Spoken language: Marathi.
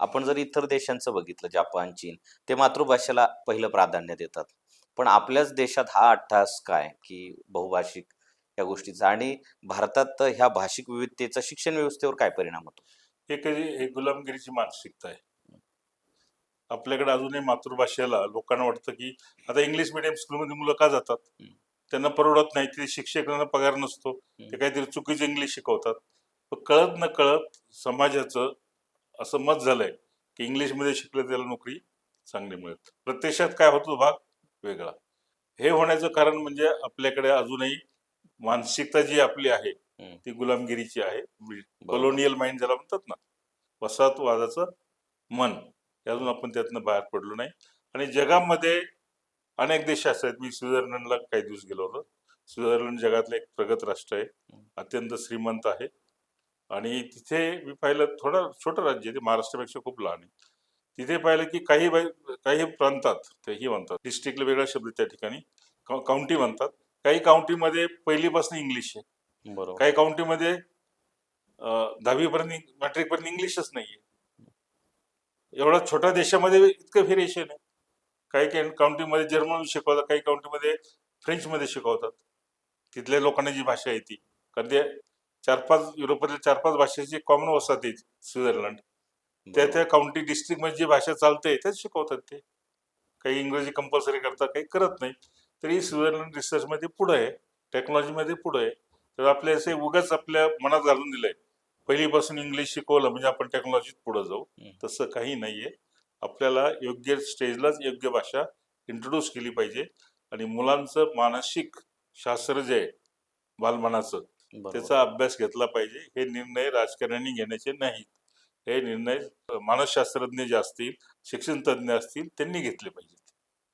आपण जर इतर देशांचं बघितलं जपान चीन ते मातृभाषेला पहिलं प्राधान्य देतात. पण आपल्याच देशात हा अट्टहास काय? की बहुभाषिक या गोष्टीचा आणि भारतात ह्या भाषिक विविधतेचा शिक्षण व्यवस्थेवर काय परिणाम होतो? हे कधी हे गुलामगिरीची मानसिकता आहे. आपल्याकडे अजूनही मातृभाषेला लोकांना वाटतं की आता इंग्लिश मिडियम स्कूलमध्ये मुलं का जातात. त्यांना परवडत नाही ते शिक्षकांना पगार नसतो ते काहीतरी चुकीचं इंग्लिश शिकवतात. कळत न कळत समाजाचं असं मत झालंय की इंग्लिशमध्ये शिकलं त्याला नोकरी चांगली मिळत प्रत्यक्षात काय होतो भाग? वेगळा. हे होण्याचं कारण म्हणजे आपल्याकडे अजूनही मानसिकता जी आपली आहे. ती गुलामगिरीची आहे. कॉलोनियल माइंड ज्याला म्हणतात ना वसाहतवादाचं मन अजून आपण त्यातनं बाहेर पडलो नाही. आणि जगामध्ये अनेक देश असतात मी स्वित्झर्लंडला काही दिवस गेलो होतो. स्वित्झर्लंड जगातलं एक प्रगत राष्ट्र आहे. अत्यंत श्रीमंत आहे. आणि तिथे मी पाहिलं थोडं छोटं राज्य आहे ते महाराष्ट्रापेक्षा खूप लहान आहे. तिथे पाहिलं की काही काही प्रांतात तेही म्हणतात डिस्ट्रिक्टला वेगळा शब्द त्या ठिकाणी काउंटी म्हणतात. काही काउंटीमध्ये पहिलीपासून इंग्लिश आहे. बरोबर. काही काउंटीमध्ये दहावीपर्यंत मॅट्रिकपर्यंत इंग्लिशच नाहीये. एवढा छोट्या देशामध्ये इतकं व्हेरिएशन आहे. काही काही काउंटीमध्ये जर्मन शिकवतात काही काउंटीमध्ये फ्रेंचमध्ये शिकवतात. तिथल्या लोकांना जी भाषा आहे ती. कारण ते चार पाच युरोपातल्या चार पाच भाषेची कॉमन वसाहत स्वित्झर्लंड. त्या त्या काउंटी डिस्ट्रिक्टमध्ये जी भाषा चालते त्याच शिकवतात ते. काही इंग्रजी कंपल्सरी करतात काही करत नाही. तरी स्वित्झर्लंड रिसर्चमध्ये पुढं आहे टेक्नॉलॉजीमध्ये पुढं आहे. तर आपले असे उगाच आपल्या मनात घालून दिलंय. पहिलीपासून इंग्लिश शिकवलं म्हणजे आपण टेक्नॉलॉजीत पुढे जाऊ. तसं काही नाहीये. आपल्याला योग्य स्टेजलाच योग्य भाषा इंट्रोड्यूस केली पाहिजे. आणि मुलांचं मानसिक शास्त्र जे आहे बालमनाचं त्याचा अभ्यास घेतला पाहिजे. हे निर्णय राजकारण्यांनी घेण्याचे नाहीत. हे निर्णय मानसशास्त्रज्ञ जे असतील शिक्षण तज्ज्ञ असतील त्यांनी घेतले पाहिजे.